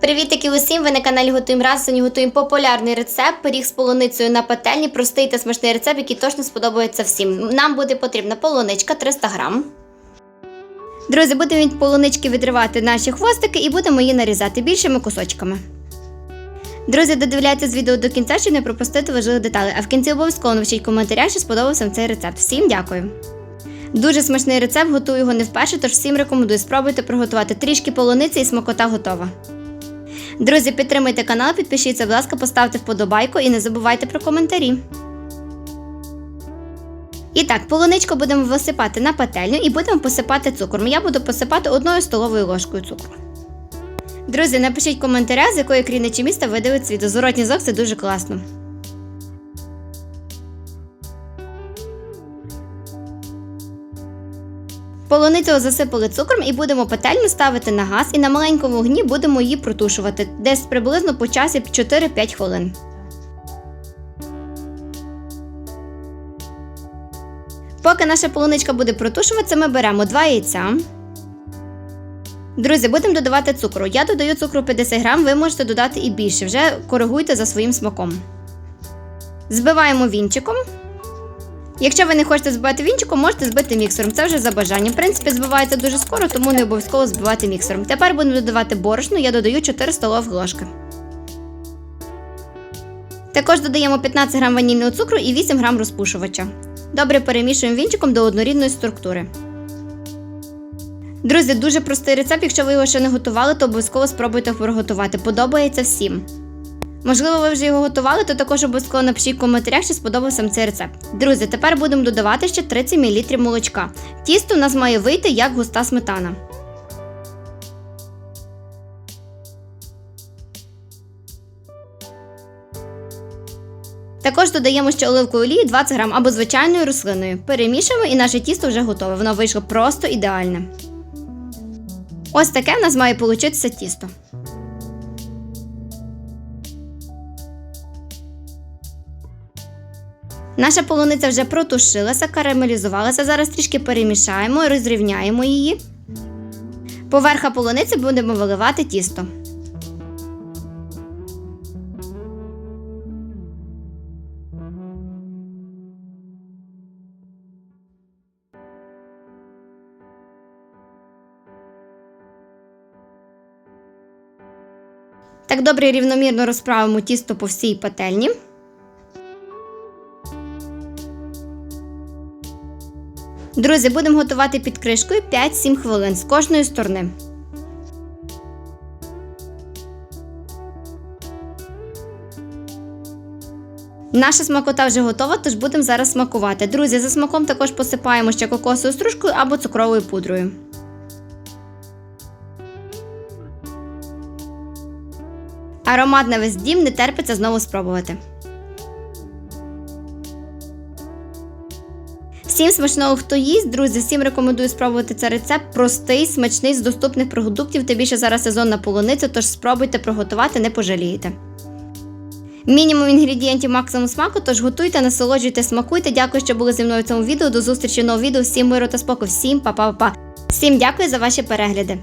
Привітики усім! Ви на каналі Готуємо раз. Сьогодні готуємо популярний рецепт пиріг з полуницею на пательні. Простий та смачний рецепт, який точно сподобається всім. Нам буде потрібна полуничка 300 грам. Друзі, будемо від полунички відривати наші хвостики і будемо її нарізати більшими кусочками. Друзі, додивляйтесь відео до кінця, щоб не пропустити важливих деталей. А в кінці обов'язково напишіть коментарях, що сподобався цей рецепт. Всім дякую! Дуже смачний рецепт, готую його не вперше, тож всім рекомендую спробуйте приготувати трішки полуниці і смакота готова. Друзі, підтримуйте канал, підпишіться, будь ласка, поставте вподобайку і не забувайте про коментарі. І так, полуничку будемо висипати на пательню і будемо посипати цукром. Я буду посипати одною столовою ложкою цукру. Друзі, напишіть коментаря, з якої країни чи міста ви дивитесь відео. Зворотній зок це дуже класно. Полуницю засипали цукром і будемо пательню ставити на газ і на маленькому вогні будемо її протушувати десь приблизно по часі 4-5 хвилин. Поки наша полуничка буде протушуватися, ми беремо 2 яйця. Друзі, будемо додавати цукру. Я додаю цукру 50 грам, ви можете додати і більше, вже коригуйте за своїм смаком. Збиваємо вінчиком. Якщо ви не хочете збивати вінчиком, можете збити міксером. Це вже за бажанням. В принципі, збивається дуже скоро, тому не обов'язково збивати міксером. Тепер будемо додавати борошно, я додаю 4 столових ложки. Також додаємо 15 грам ванільного цукру і 8 грам розпушувача. Добре перемішуємо вінчиком до однорідної структури. Друзі, дуже простий рецепт. Якщо ви його ще не готували, то обов'язково спробуйте приготувати. Подобається всім. Можливо, ви вже його готували, то також обов'язково напишіть в коментарях, чи сподобався вам цей рецепт. Друзі, тепер будемо додавати ще 30 мл молочка. Тісто у нас має вийти як густа сметана. Також додаємо ще оливкової олії 20 грам або звичайною рослиною. Перемішуємо і наше тісто вже готове. Воно вийшло просто ідеальне. Ось таке в нас має получитися тісто. Наша полуниця вже протушилася, карамелізувалася. Зараз трішки перемішаємо, розрівняємо її. Поверха полуниці будемо виливати тісто. Так добре рівномірно розправимо тісто по всій пательні. Друзі, будемо готувати під кришкою 5-7 хвилин з кожної сторони. Наша смакота вже готова, тож будемо зараз смакувати. Друзі, за смаком також посипаємо ще кокосовою стружкою або цукровою пудрою. Аромат на весь дім не терпиться знову спробувати. Всім смачного, хто їсть, друзі, всім рекомендую спробувати цей рецепт. Простий, смачний з доступних продуктів. Тим більше зараз сезон на полуницю, тож спробуйте приготувати, не пожалієте. Мінімум інгредієнтів максимум смаку, тож готуйте, насолоджуйте, смакуйте. Дякую, що були зі мною в цьому відео. До зустрічі в новому відео. Всім миру та спокою, всім па-па-па. Всім дякую за ваші перегляди.